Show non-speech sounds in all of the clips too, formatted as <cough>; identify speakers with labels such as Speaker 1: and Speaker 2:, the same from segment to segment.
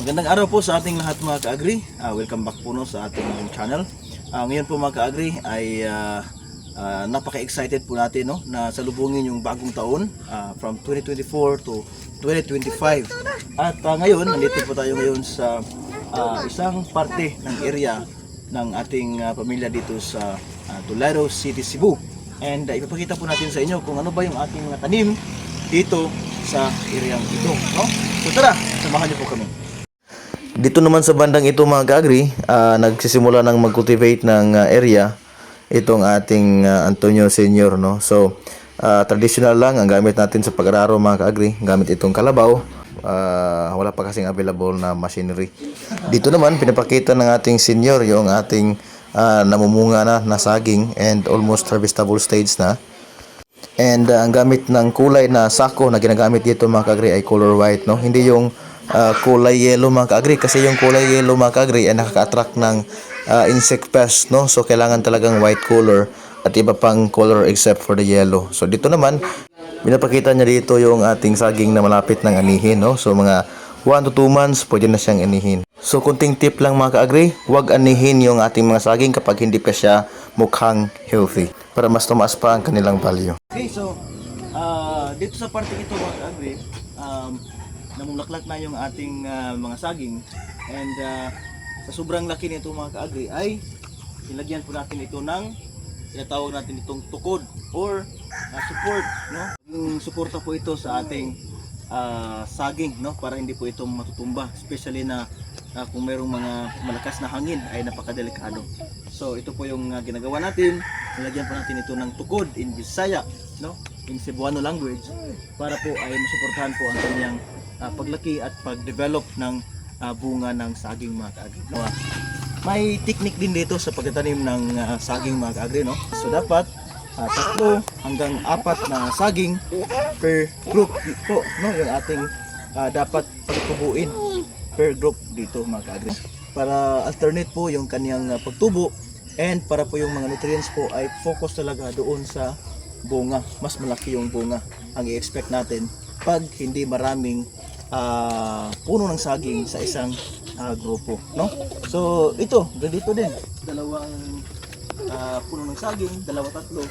Speaker 1: Magandang araw po sa ating lahat mga ka-agri. Ah, welcome back po no, sa ating channel. Ah, ngayon po mga ka-agri ay ah, ah, napaka-excited po natin no, na salubungin yung bagong taon ah, from 2024 to 2025. At ah, ngayon, nandito po tayo ngayon sa ah, isang parte ng area ng ating ah, pamilya dito sa ah, Tularo City, Cebu. And ah, ipapakita po natin sa inyo kung ano ba yung ating mga tanim dito sa area ito. No? So tara, samahan niyo po kami. Dito naman sa bandang ito mga ka-agri, ah, nagsisimula ng mag-cultivate ng ah, area itong ating ah, Antonio Senior. No? So, ah, traditional lang ang gamit natin sa pag-araro mga ka-agri. Gamit itong kalabaw. Ah, wala pa kasing available na machinery. Dito naman, pinapakita ng ating senior yung ating ah, namumunga na na saging and almost harvestable stage na. And uh, ang gamit ng kulay na sako na ginagamit dito mga kagri ay color white, no? Hindi yung uh, kulay yellow mga kagri kasi yung kulay yellow mga kagri ay nakaka-attract ng uh, insect pest, no? So kailangan talagang white color at iba pang color except for the yellow. So dito naman, binapakita niya dito yung ating saging na malapit ng anihin, no? So mga 1 to 2 months, pwede na siyang anihin. So kunting tip lang mga ka-agri, huwag anihin yung ating mga saging kapag hindi pa siya mukhang healthy para mas tumaas pa ang kanilang value. Okay, so ah, dito sa parte ito mga ka-agri, um, namulaklak na yung ating ah, mga saging and ah, sa sobrang laki nito mga ka-agri ay ilagyan po natin ito ng tinatawag natin itong tukod or ah, support, no? Yung suporta po ito sa ating ah, saging, no? Para hindi po ito matutumba, especially na ah, kung mayroong mga malakas na hangin ay napakadelikado. So ito po yung ah, ginagawa natin. Nilagyan po natin ito ng tukod in Bisaya, no? In Cebuano language para po ay masuportahan po ang kanyang ah, paglaki at pag-develop ng ah, bunga ng saging mga kaagri. No? May technique din dito sa pagtatanim ng ah, saging mga kaagri, no? So dapat ah, tatlo hanggang apat na saging per group po, no? Yung ating ah, dapat pagtubuin per group dito mga kaagri. Para alternate po yung kanyang ah, pagtubo and para po yung mga nutrients po ay focus talaga doon sa bunga. Mas malaki yung bunga ang i-expect natin pag hindi maraming ah, puno ng saging sa isang ah, grupo, no? So, ito, ganito din. Dalawang ah, puno ng saging, dalawa tatlo,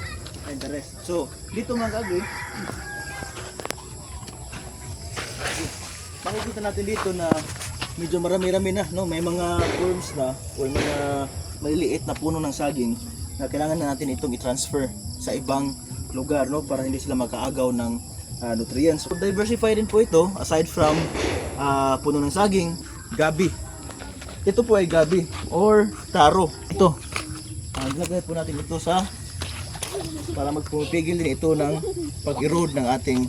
Speaker 1: and the rest. So, dito mga kagri, makikita natin dito na medyo marami-rami na, no? May mga worms na or mga maliliit na puno ng saging na kailangan na natin itong i-transfer sa ibang lugar, no? Para hindi sila makaagaw ng ah, nutrients. So, diversify din po ito aside from ah, puno ng saging, gabi. Ito po ay gabi or taro. Ito. Uh, Ilagay po natin ito sa para magpupigil din ito ng pag-erode ng ating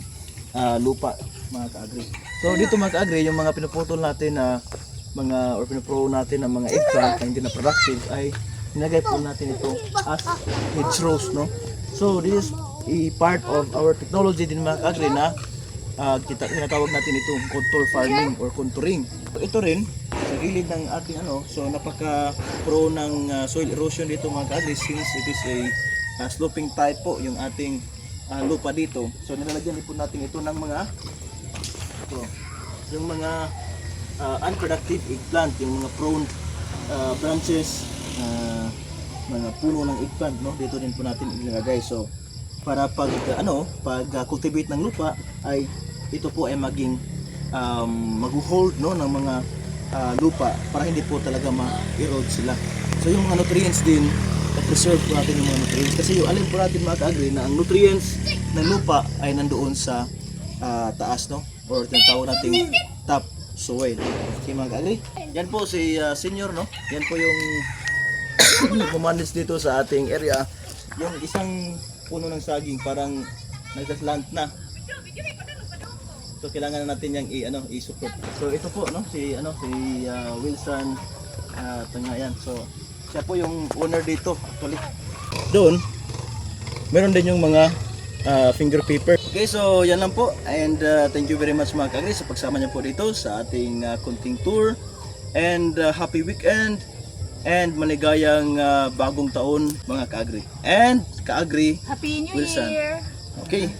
Speaker 1: ah, lupa mga ka-agri. So dito mga ka-agri, yung mga pinuputol natin na mga or pinupro natin ng mga eggplant na hindi na productive ay nilagay po natin ito as hedgerows no. So this is a part of our technology din mga ka-agri na ah, kita tinatawag natin itong contour farming or contouring. Ito rin sa gilid ng ating ano, so napaka pro ng ah, soil erosion dito mga ka-agri since it is a ah, sloping type po yung ating ah, lupa dito. So nilalagyan po natin ito ng mga ito, yung mga ah, unproductive eggplant, yung mga prone ah, branches, ah, mga puno ng eggplant, no? Dito din po natin ilalagay. So para pag ano, pag ah, cultivate ng lupa ay ito po ay maging um, mag-hold no ng mga ah, lupa para hindi po talaga ma-erode sila. So yung mga nutrients din, preserve po natin yung mga nutrients kasi yung alin po natin mga ka-agree na ang nutrients ng lupa ay nandoon sa ah, taas no or tinatawag nating top soil. Okay mga ka-agree? Yan po si ah, senior no. Yan po yung <coughs> pumanage dito sa ating area. Yung isang puno ng saging parang nagkaslant na. So kailangan na natin yung i ano i-support. So ito po no si ano si ah, Wilson uh, Tangayan. So siya po yung owner dito actually. Doon meron din yung mga ah, finger paper. Okay, so yan lang po and ah, thank you very much mga kaagri sa pagsama niyo po dito sa ating ah, kunting tour and ah, happy weekend and maligayang ah, bagong taon mga kaagri. And kaagri
Speaker 2: Happy New
Speaker 1: Wilson.
Speaker 2: Year!
Speaker 1: Okay.